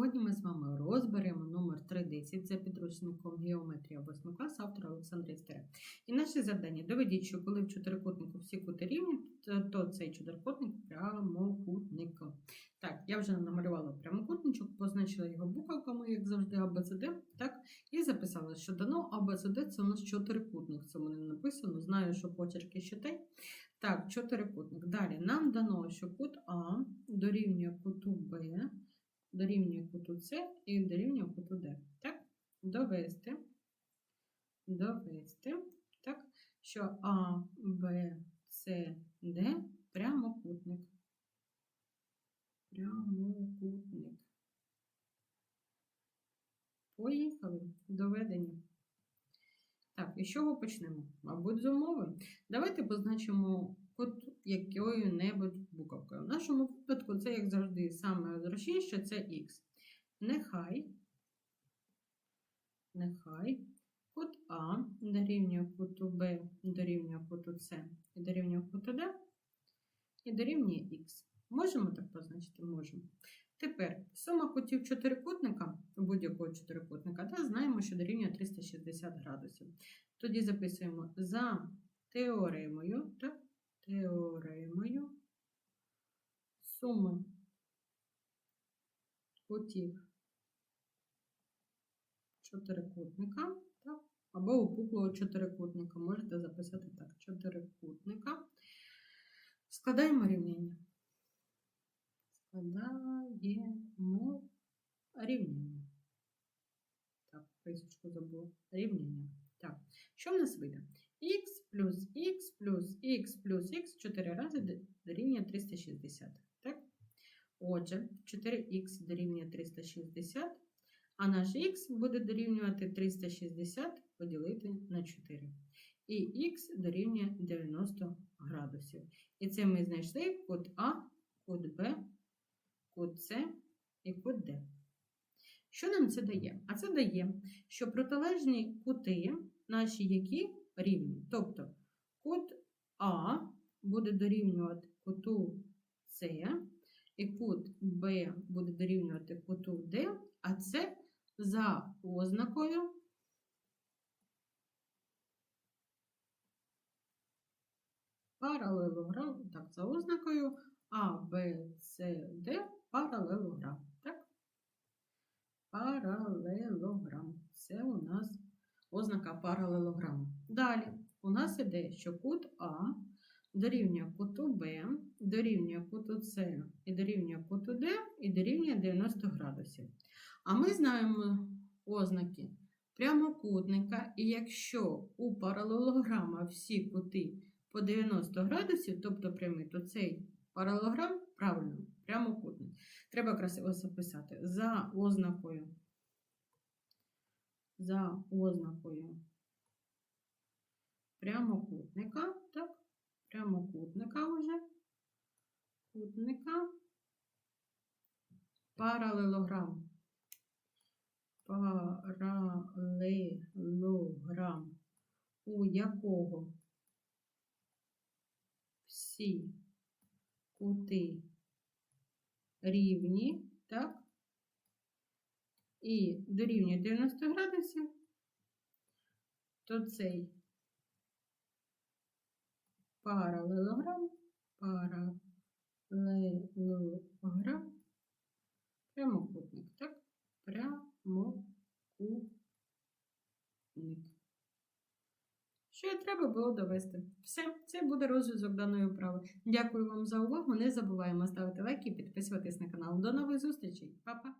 Сьогодні ми з вами розберемо номер 310 за підручником Геометрія 8 клас автора Олександра Істера. І наше завдання доведіть, що коли в чотирикутнику всі кути рівні, то цей чотирикутник прямокутник. Так, я вже намалювала прямокутничок, позначила його буквами, як завжди, АБЦД. Так, і записала, що дано АБЦД це у нас чотирикутник. Це мене написано. Знаю, що почерки щитай. Так, чотирикутник. Далі нам дано, що кут А дорівнює куту Б дорівнює куту С і дорівнює куту Д. Так? Довести, довести, так, що А, Б, С, Д прямокутник. Прямокутник. Поїхали. Доведення. Так, і з чого почнемо? Мабуть, з умови. Давайте позначимо код якою-небудь буковкою. В нашому випадку це, як завжди, саме зручніше це Х. Нехай, нехай кут А дорівнює куту Б, дорівнює куту С і дорівнює куту Д, і дорівнює Х. Можемо так позначити? Можемо. Тепер сума кутів чотирикутника, будь-якого чотирикутника, та знаємо, що дорівнює 360 градусів. Тоді записуємо за теоремою, так, теоремою суми кутів чотирикутника, так, або опуклого чотирикутника. Можете записати так, чотирикутника. Складаємо рівняння. Складаємо рівняння. Так, присічку забула. Рівняння. Так, що в нас вийде? Плюс х плюс х плюс х 4 рази дорівнює 360. Так? Отже, 4х дорівнює 360, а наш х буде дорівнювати 360 поділити на 4. І х дорівнює 90 градусів. І це ми знайшли кут А, кут Б, кут С і кут Д. Що нам це дає? А це дає, що протилежні кути наші які рівні. Тобто кут А буде дорівнювати куту С, і кут Б буде дорівнювати куту Д, а це за ознакою паралелограм, так, за ознакою А, Б, С, Д паралелограм. Так? Паралелограм. Ознака паралелограму. Далі у нас іде, що кут А дорівнює куту Б, дорівнює куту С і дорівнює куту Д і дорівнює 90 градусів. А ми знаємо ознаки прямокутника, і якщо у паралелограма всі кути по 90 градусів, тобто прямий, то цей паралелограм правильно, прямокутник. Треба красиво записати за ознакою. За ознакою прямокутника, так, прямокутника вже, кутника, паралелограм, паралелограм, у якого всі кути рівні, так, і дорівнює 90 градусів, то цей паралелограм, паралелограм, прямокутник, так, прямокутник. Що треба було довести. Все, це буде розв'язок даної вправи. Дякую вам за увагу. Не забуваємо ставити лайки і підписуватись на канал. До нових зустрічей, Па-па!